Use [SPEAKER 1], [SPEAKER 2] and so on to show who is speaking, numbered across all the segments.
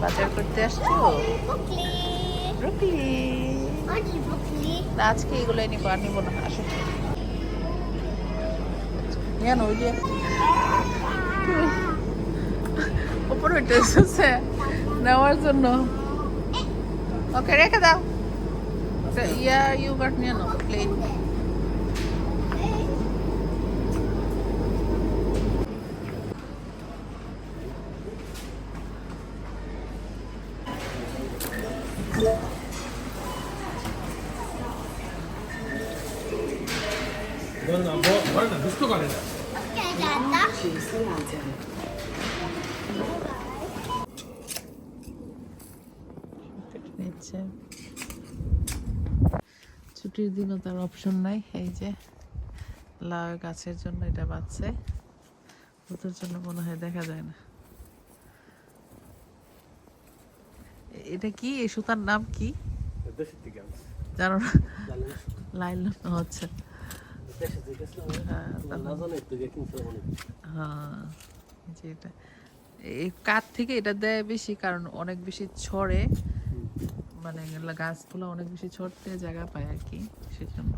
[SPEAKER 1] বাজার করতে আসছো. ব্রুকলি। আজকে এগুলো নিবো আর নিবো না আসো। কেন ওই যে উপরে উঠে এসেছে নেওয়ার জন্য। ওকে রেখে দাও। ইয়া নিয়ে নাও প্লেন।
[SPEAKER 2] বল না বল
[SPEAKER 1] ছুটির দিনও তার অপশন নাই এই যে লাউ গাছের জন্য এটা বাঁচছে ওদের জন্য মনে হয় দেখা যায় না এটা কি? এই সুতার নাম কি? জানো না? হচ্ছে
[SPEAKER 2] থেকে
[SPEAKER 1] হ্যাঁ, হ্যাঁ এই কাঠ থেকে এটা দেয় বেশি কারণ অনেক বেশি ছড়ে। মানে গাছগুলো অনেক বেশি ছড়তে জায়গা পায় আর কি সেজন্য।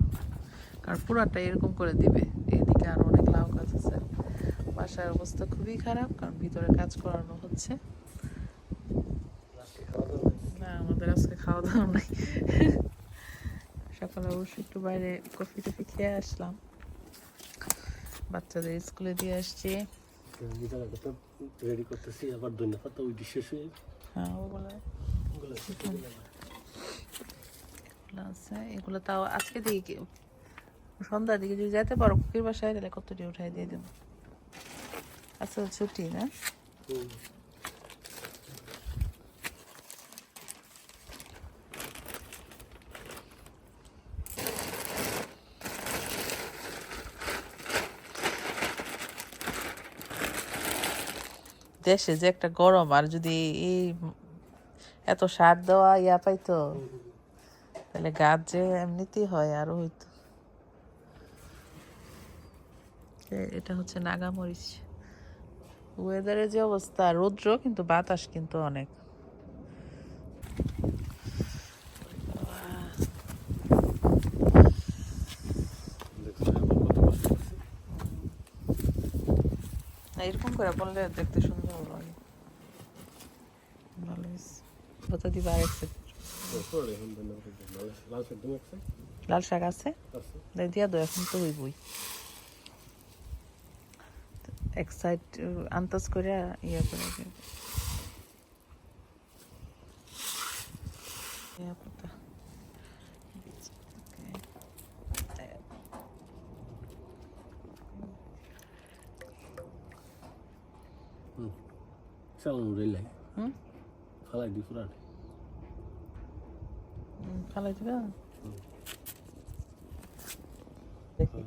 [SPEAKER 1] কারণ পুরাটা এরকম করে দিবে। এদিকে আরও অনেক লাউ গাছ আছে। বাসার অবস্থা খুবই খারাপ কারণ ভিতরে কাজ করানো হচ্ছে
[SPEAKER 2] আজকে খাওয়া দাওয়া
[SPEAKER 1] না আমাদের আজকে খাওয়া দাওয়া নাই। সকালে অবশ্যই একটু বাইরে কফি টফি খেয়ে আসলাম। বাচ্চাদের স্কুলে দিয়ে আসছি।
[SPEAKER 2] রেডি করতেছি আবার ধন্যবাদ ওই হয়ে
[SPEAKER 1] হ্যাঁ ওগুলো আছে এগুলো তাও আজকে দিকে সন্ধ্যার দিকে যদি যেতে পারো কুকির বাসায় তাহলে কতটি উঠাই দিয়ে দেবো। তো ছুটি না? দেশে যে একটা গরম, আর যদি এই এত সার দেওয়া ইয়া পাইতো, তাহলে গাছ যে এমনিতেই হয়, আরও হইতো। এটা হচ্ছে নাগামরিচ। ওয়েদারের যে অবস্থা, রৌদ্র কিন্তু, বাতাস কিন্তু অনেক। এরকম করে বললে দেখতে সুন্দর কত দিবা
[SPEAKER 2] এখন ধন্যবাদ লাল
[SPEAKER 1] শাক আছে? দিয়া দো এখন তো হইবই। এক সাইড আন্তাজ করে ইয়ে করে দিও। ইয়া পাতা।
[SPEAKER 2] ফালাই দি
[SPEAKER 1] পুরা ফালাই দিবা?
[SPEAKER 2] দেখি।